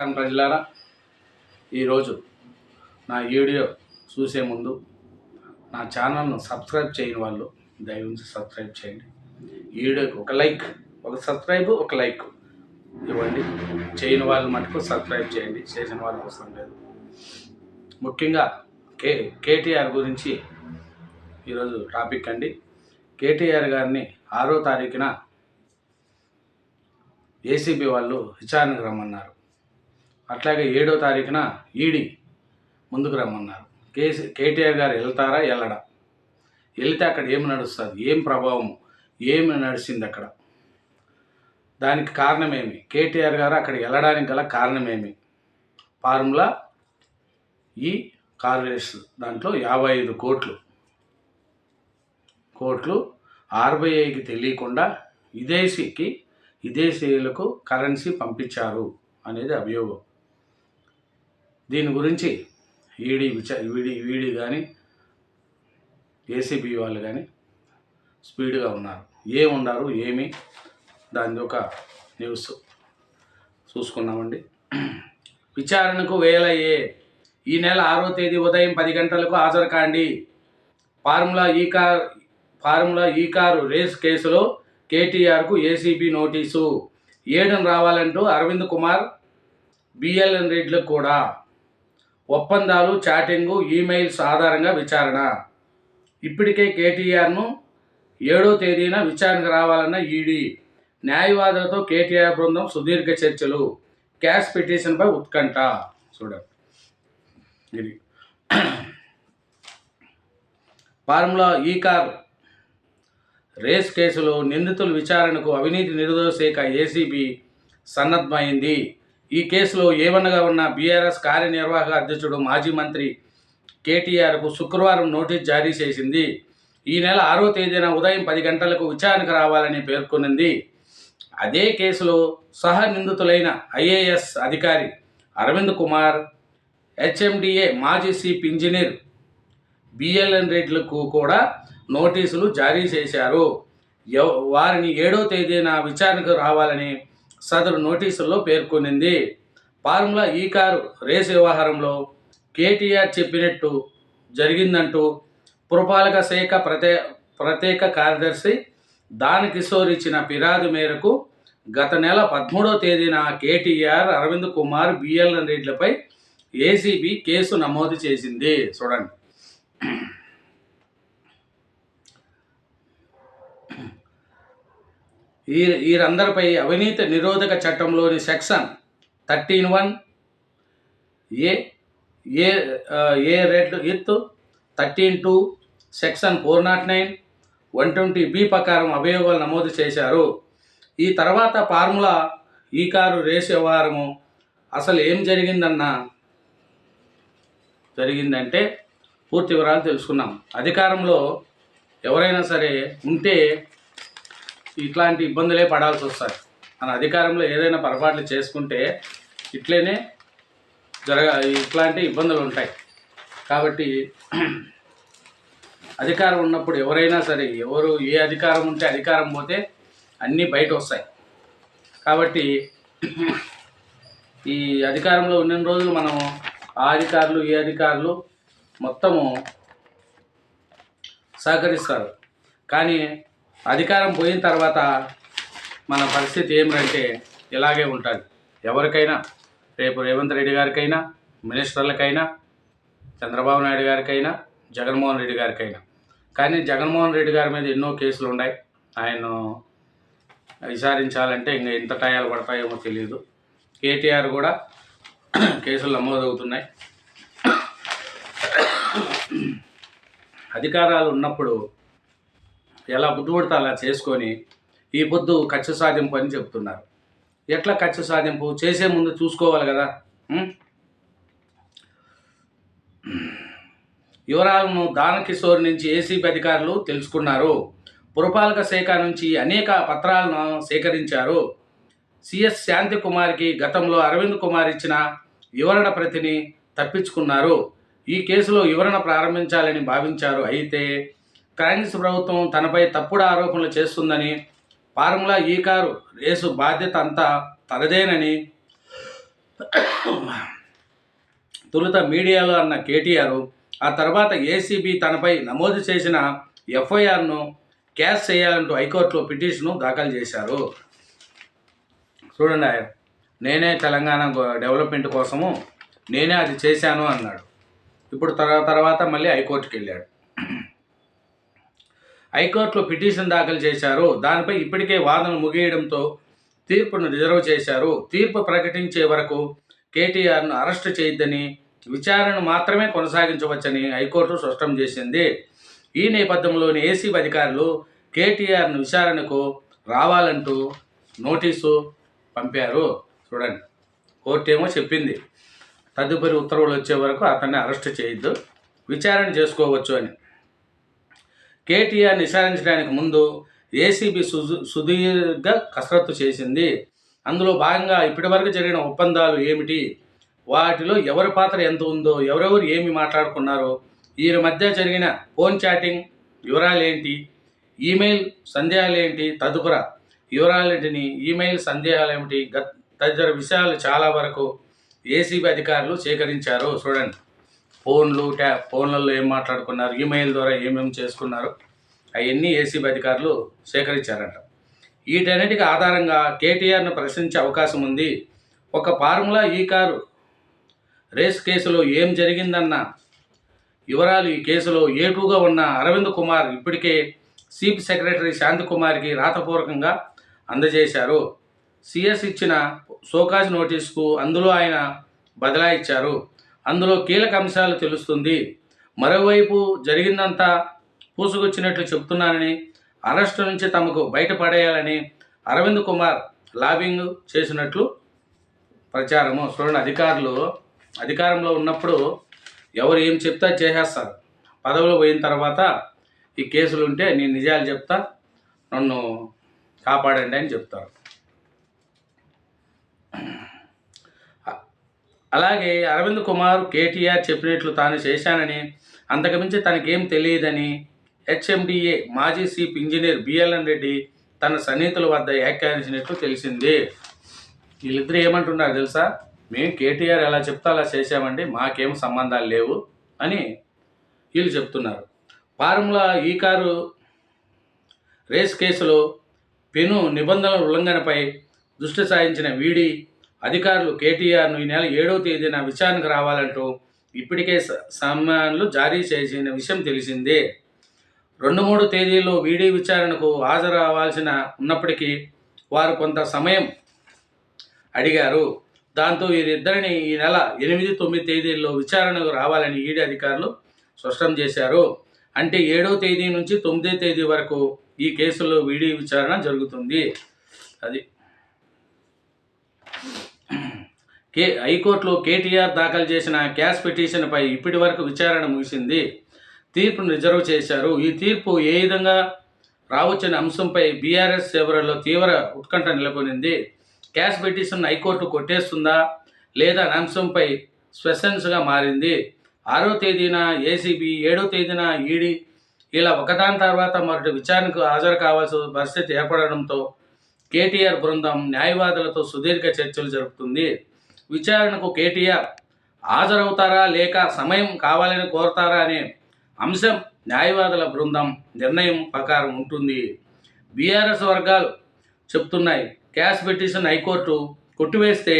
నమస్కారం ప్రజలారా. ఈరోజు నా వీడియో చూసే ముందు నా ఛానల్ను సబ్స్క్రైబ్ చేయని వాళ్ళు దయవుంచి సబ్స్క్రైబ్ చేయండి. వీడియోకి ఒక లైక్ ఒక సబ్స్క్రైబ్ ఒక లైక్ ఇవ్వండి. చేయని వాళ్ళు మటుకు సబ్స్క్రైబ్ చేయండి. చేసిన వాళ్ళు అవసరం లేదు. ముఖ్యంగా కే కేటీఆర్ గురించి ఈరోజు టాపిక్ అండి. కేటీఆర్ గారిని ఆరో తారీఖున ఏసీబీ వాళ్ళు విచారణకు రమ్మన్నారు. అట్లాగే ఏడో తారీఖున ఈడీ ముందుకు రమ్మన్నారు. కేసీ కేటీఆర్ గారు వెళ్తారా? వెళ్ళడా? వెళ్తే అక్కడ ఏం నడుస్తుంది? ఏం ప్రభావం? ఏమి నడిచింది అక్కడ? దానికి కారణమేమి? కేటీఆర్ గారు అక్కడ వెళ్ళడానికి గల కారణమేమి? ఫార్ములా ఈ కార్ రేస్ దాంట్లో యాభై ఐదు కోట్లు. కోట్లు ఆర్బీఐకి తెలియకుండా విదేశీకి విదేశీయులకు కరెన్సీ పంపించారు అనేది అభియోగం. దీని గురించి ఈడీ విచార ఈడీ ఈడీ కానీ ఏసీబీ వాళ్ళు కానీ స్పీడ్గా ఉన్నారు. ఏమున్నారు ఏమి దాని ఒక న్యూస్ చూసుకున్నామండి. విచారణకు వేలయ్యే ఈ నెల ఆరో తేదీ ఉదయం పది గంటలకు హాజరు కాండి formula E car formula E car race కేసులో కేటీఆర్కు ఏసీబీ నోటీసు. ఏడును రావాలంటూ అరవింద్ కుమార్ బిఎల్ఎన్ రెడ్లకు కూడా ఒప్పందాలు చాటింగు ఈమెయిల్స్ ఆధారంగా విచారణ. ఇప్పటికే కేటీఆర్ను ఏడో తేదీన విచారణకు రావాలన్న ఈడీ న్యాయవాదులతో కేటీఆర్ బృందం సుదీర్ఘ చర్చలు క్యాష్ పిటిషన్పై ఉత్కంఠ. చూడండి. ఇది. ఫార్ములా ఈ కార్ రేస్ కేసులో నిందితుల విచారణకు అవినీతి నిరోధక శాఖ ఏసీబీ సన్నద్ధమైంది. ఈ కేసులో ఏవనగా ఉన్న బీఆర్ఎస్ కార్యనిర్వాహక అధ్యక్షుడు మాజీ మంత్రి కేటీఆర్కు శుక్రవారం నోటీస్ జారీ చేసింది. ఈ నెల ఆరో తేదీన ఉదయం పది గంటలకు విచారణకు రావాలని పేర్కొనింది. అదే కేసులో సహ నిందితులైన ఐఏఎస్ అధికారి అరవింద్ కుమార్ హెచ్ఎండిఏ మాజీ చీఫ్ ఇంజనీర్ బిఎల్ఎన్ రెడ్లకు కూడా నోటీసులు జారీ చేశారు. వారిని ఏడో తేదీన విచారణకు రావాలని సదరు నోటీసుల్లో పేర్కొనింది. ఫార్ములా ఈ కారు రేసు వ్యవహారంలో కేటీఆర్ చెప్పినట్టు జరిగిందంటూ పురపాలక శాఖ ప్రతే ప్రత్యేక కార్యదర్శి దాని కిషోర్ ఇచ్చిన ఫిర్యాదు మేరకు గత నెల పదమూడవ తేదీన కేటీఆర్ అరవింద్ కుమార్ బిఎల్ఎన్ రెడ్లపై ఏసీబీ కేసు నమోదు చేసింది. చూడండి. ఈ వీరందరిపై అవినీతి నిరోధక చట్టంలోని section thirteen one A A A read with thirteen two section four naught nine one twenty B ప్రకారం అభియోగాలు నమోదు చేశారు. ఈ తర్వాత ఫార్ములా ఈ కారు రేస్ వ్యవహారము అసలు ఏం జరిగిందన్న జరిగిందంటే పూర్తి వివరాలు తెలుసుకున్నాం. అధికారంలో ఎవరైనా సరే ఉంటే ఇట్లాంటి ఇబ్బందులే పడాల్సి వస్తాయి. మన అధికారంలో ఏదైనా పొరపాట్లు చేసుకుంటే ఇట్లనే జరగ ఇట్లాంటి ఇబ్బందులు ఉంటాయి. కాబట్టి అధికారం ఉన్నప్పుడు ఎవరైనా సరే ఎవరు ఏ అధికారం ఉంటే అధికారం పోతే అన్నీ బయట వస్తాయి. కాబట్టి ఈ అధికారంలో ఉన్న రోజులు మనం ఆ అధికారులు ఈ అధికారులు మొత్తము సహకరిస్తారు. కానీ అధికారం పోయిన తర్వాత మన పరిస్థితి ఏమిటంటే ఇలాగే ఉంటుంది. ఎవరికైనా రేపు రేవంత్ రెడ్డి గారికైనా మినిస్టర్లకైనా చంద్రబాబు నాయుడు గారికైనా జగన్మోహన్ రెడ్డి గారికైనా. కానీ జగన్మోహన్ రెడ్డి గారి మీద ఎన్నో కేసులు ఉన్నాయి. ఆయన విచారించాలంటే ఇంకా ఎంత టయాలు పడతాయేమో తెలియదు కేటీఆర్ కూడా కేసులు నమోదవుతున్నాయి. అధికారాలు ఉన్నప్పుడు ఎలా బుద్ధి అలా చేసుకొని ఈ పొద్దు కక్ష సాధింపు అని చెప్తున్నారు. ఎట్లా కక్ష సాధింపు? చేసే ముందు చూసుకోవాలి కదా. యువరాలను దానకిషోర్ నుంచి ఏసీబీ అధికారులు తెలుసుకున్నారు. పురపాలక శాఖ నుంచి అనేక పత్రాలను సేకరించారు. సిఎస్ శాంతి కుమార్కి గతంలో అరవింద్ కుమార్ ఇచ్చిన వివరణ ప్రతిని తప్పించుకున్నారు. ఈ కేసులో వివరణ ప్రారంభించాలని భావించారు. అయితే కాంగ్రెస్ ప్రభుత్వం తనపై తప్పుడు ఆరోపణలు చేస్తుందని ఫార్ములా ఈ కారు రేసు బాధ్యత అంతా తనదేనని తొలుత మీడియాలో అన్న కేటీఆర్ ఆ తర్వాత ఏసీబీ తనపై నమోదు చేసిన ఎఫ్ఐఆర్ను క్యాష్ చేయాలంటూ హైకోర్టులో పిటిషన్ను దాఖలు చేశారు. చూడండి ఆయన నేనే తెలంగాణ డెవలప్మెంట్ కోసము నేనే అది చేశాను అన్నాడు. ఇప్పుడు తర్వా- తర్వాత మళ్ళీ హైకోర్టుకి వెళ్ళాడు హైకోర్టులో పిటిషన్ దాఖలు చేశారు. దానిపై ఇప్పటికే వాదన ముగియడంతో తీర్పును రిజర్వ్ చేశారు. తీర్పు ప్రకటించే వరకు కేటీఆర్ను అరెస్ట్ చేయొద్దని విచారణ మాత్రమే కొనసాగించవచ్చని హైకోర్టు స్పష్టం చేసింది. ఈ నేపథ్యంలోని ఏసీబీ అధికారులు కేటీఆర్ను విచారణకు రావాలంటూ నోటీసు పంపారు. చూడండి కోర్టు ఏమో చెప్పింది. తదుపరి ఉత్తర్వులు వచ్చే వరకు అతన్ని అరెస్ట్ చేయొద్దు. విచారణ చేసుకోవచ్చు అని. కేటీఆర్ విచారించడానికి ముందు ఏసీబీ సుదీర్ఘ కసరత్తు చేసింది. అందులో భాగంగా ఇప్పటివరకు జరిగిన ఒప్పందాలు ఏమిటి? వాటిలో ఎవరి పాత్ర ఎంత ఉందో ఎవరెవరు ఏమి మాట్లాడుకున్నారో వీరి మధ్య జరిగిన ఫోన్ చాటింగ్ వివరాలు ఏంటి ఈమెయిల్ సందేహాలు ఏంటి తదుపర వివరాలేంటిని ఈమెయిల్ సందేహాలు ఏమిటి తదితర విషయాలు చాలా వరకు ఏసీబీ అధికారులు సేకరించారు. చూడండి. ఫోన్లు ట్యా ఫోన్లలో ఏం మాట్లాడుకున్నారు ఈమెయిల్ ద్వారా ఏమేమి చేసుకున్నారు అవన్నీ ఏసీబీ అధికారులు సేకరించారంట. వీటన్నిటికి ఆధారంగా కేటీఆర్ను ప్రశ్నించే అవకాశం ఉంది. ఒక ఫార్ములా ఈ కారు. రేస్ కేసులో ఏం జరిగిందన్న వివరాలు ఈ కేసులో ఏటుగా ఉన్న అరవింద్ కుమార్ ఇప్పటికే చీఫ్ సెక్రటరీ శాంతి కుమార్కి రాతపూర్వకంగా అందజేశారు. సిఎస్ ఇచ్చిన సోకాజ్ నోటీస్కు అందులో ఆయన బదలాయిచ్చారు. అందులో కీలక అంశాలు తెలుస్తుంది. మరోవైపు జరిగిందంతా పూసుకొచ్చినట్లు చెప్తున్నానని అరెస్టు నుంచి తమకు బయటపడేయాలని అరవింద్ కుమార్ లాబింగ్ చేసినట్లు ప్రచారము. చూడండి అధికారులు అధికారంలో ఉన్నప్పుడు ఎవరు ఏం చెప్తా చేసేస్తారు. పదవిలో పోయిన తర్వాత ఈ కేసులు ఉంటే నేను నిజాలు చెప్తా నన్ను కాపాడండి అని చెప్తారు. అలాగే అరవింద్ కుమార్ కేటీఆర్ చెప్పినట్లు తాను చేశానని అంతకుమించి తనకేం తెలియదని హెచ్ఎండిఏ మాజీ చీఫ్ ఇంజనీర్ బిఎల్ఎన్ రెడ్డి తన సన్నిహితుల వద్ద వ్యాఖ్యానించినట్లు తెలిసింది. వీళ్ళిద్దరు ఏమంటున్నారు తెలుసా? మేము కేటీఆర్ ఎలా చెప్తా అలా చేశామండి మాకేం సంబంధాలు లేవు అని వీళ్ళు చెప్తున్నారు. ఫార్ములా ఈ కారు రేస్ కేసులో పెను నిబంధనల ఉల్లంఘనపై దృష్టి సారించిన వీడి అధికారులు కేటీఆర్ను ఈ నెల ఏడవ తేదీన విచారణకు రావాలంటూ ఇప్పటికే సమ్మాన్లు జారీ చేసిన విషయం తెలిసిందే. రెండు మూడు తేదీల్లో వీడీ విచారణకు హాజరు అవ్వాల్సిన ఉన్నప్పటికీ వారు కొంత సమయం అడిగారు. దాంతో వీరిద్దరిని ఈ నెల ఎనిమిది తొమ్మిది తేదీల్లో విచారణకు రావాలని ఈడీ అధికారులు స్పష్టం చేశారు. అంటే ఏడవ తేదీ నుంచి తొమ్మిదో తేదీ వరకు ఈ కేసులో వీడియో విచారణ జరుగుతుంది. అది కే హైకోర్టులో కేటీఆర్ దాఖలు చేసిన క్యాష్ పిటిషన్పై ఇప్పటి వరకు విచారణ ముగిసింది. తీర్పును రిజర్వ్ చేశారు. ఈ తీర్పు ఏ విధంగా రావచ్చిన అంశంపై బీఆర్ఎస్ సేవలలో తీవ్ర ఉత్కంఠ నెలకొనింది. క్యాష్ పిటిషన్ హైకోర్టు కొట్టేస్తుందా లేదా అనే అంశంపై స్పెషన్స్గా మారింది. ఆరో తేదీన ఏసీబీ ఏడో తేదీన ఈడీ ఇలా ఒకదాని తర్వాత మరొకటి విచారణకు హాజరు కావాల్సిన పరిస్థితి ఏర్పడడంతో కేటీఆర్ బృందం న్యాయవాదులతో సుదీర్ఘ చర్చలు జరుపుతుంది. విచారణకు కేటీఆర్ హాజరవుతారా లేక సమయం కావాలని కోరతారా అనే అంశం న్యాయవాదుల బృందం నిర్ణయం ప్రకారం ఉంటుంది. బీఆర్ఎస్ వర్గాలు చెప్తున్నాయి క్యాష్ పిటిషన్ హైకోర్టు కొట్టివేస్తే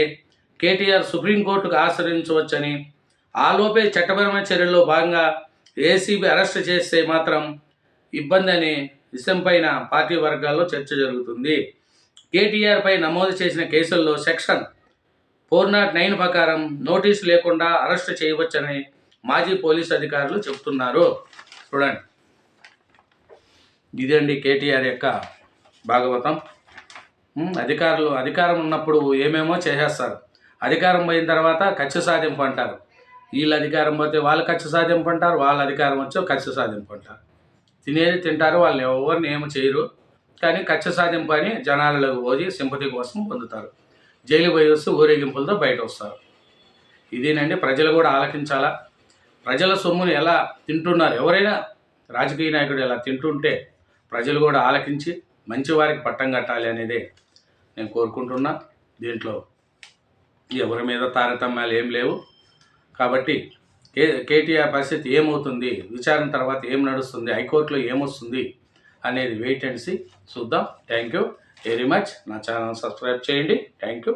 కేటీఆర్ సుప్రీంకోర్టుకు ఆశ్రయించవచ్చని. ఆలోపే చట్టపరమైన చర్యల్లో భాగంగా ఏసీబీ అరెస్ట్ చేస్తే మాత్రం ఇబ్బంది అనే విషయంపైన పార్టీ వర్గాల్లో చర్చ జరుగుతుంది. కేటీఆర్పై నమోదు చేసిన కేసుల్లో సెక్షన్ ఫోర్ నాట్ నైన్ ప్రకారం నోటీసు లేకుండా అరెస్ట్ చేయవచ్చని మాజీ పోలీసు అధికారులు చెబుతున్నారు. చూడండి. ఇదండి కేటీఆర్ యొక్క భాగవతం. అధికారులు అధికారం ఉన్నప్పుడు ఏమేమో చేసేస్తారు. అధికారం పోయిన తర్వాత ఖర్చు సాధింపు అంటారు. వీళ్ళు అధికారం పోతే వాళ్ళు ఖర్చు సాధింపు అంటారు వాళ్ళ అధికారం వచ్చి ఖర్చు సాధింపు అంటారు. తినేది తింటారు వాళ్ళు ఎవరిని ఏమి చేయరు. కానీ ఖర్చు సాధింపు అని జనాలలో పోయి సింపతి కోసం పొందుతారు. జైలు పోయి వస్తూ ఊరేగింపులతో బయట వస్తారు ఇదేనండి ప్రజలు కూడా ఆలకించాలా? ప్రజల సొమ్మును ఎలా తింటున్నారు? ఎవరైనా రాజకీయ నాయకుడు ఎలా తింటుంటే ప్రజలు కూడా ఆలకించి మంచి వారికి పట్టం కట్టాలి అనేది నేను కోరుకుంటున్నా. దీంట్లో ఎవరి మీద తారతమ్యాలు ఏం లేవు. కాబట్టి కే కేటీఆర్ పరిస్థితి ఏమవుతుంది? విచారణ తర్వాత ఏం నడుస్తుంది? హైకోర్టులో ఏమొస్తుంది? అనేది వెయిట్ అండ్ సి చూద్దాం. Thank you. వెరీ మచ్ నా ఛానల్ సబ్స్క్రైబ్ చేయండి. Thank you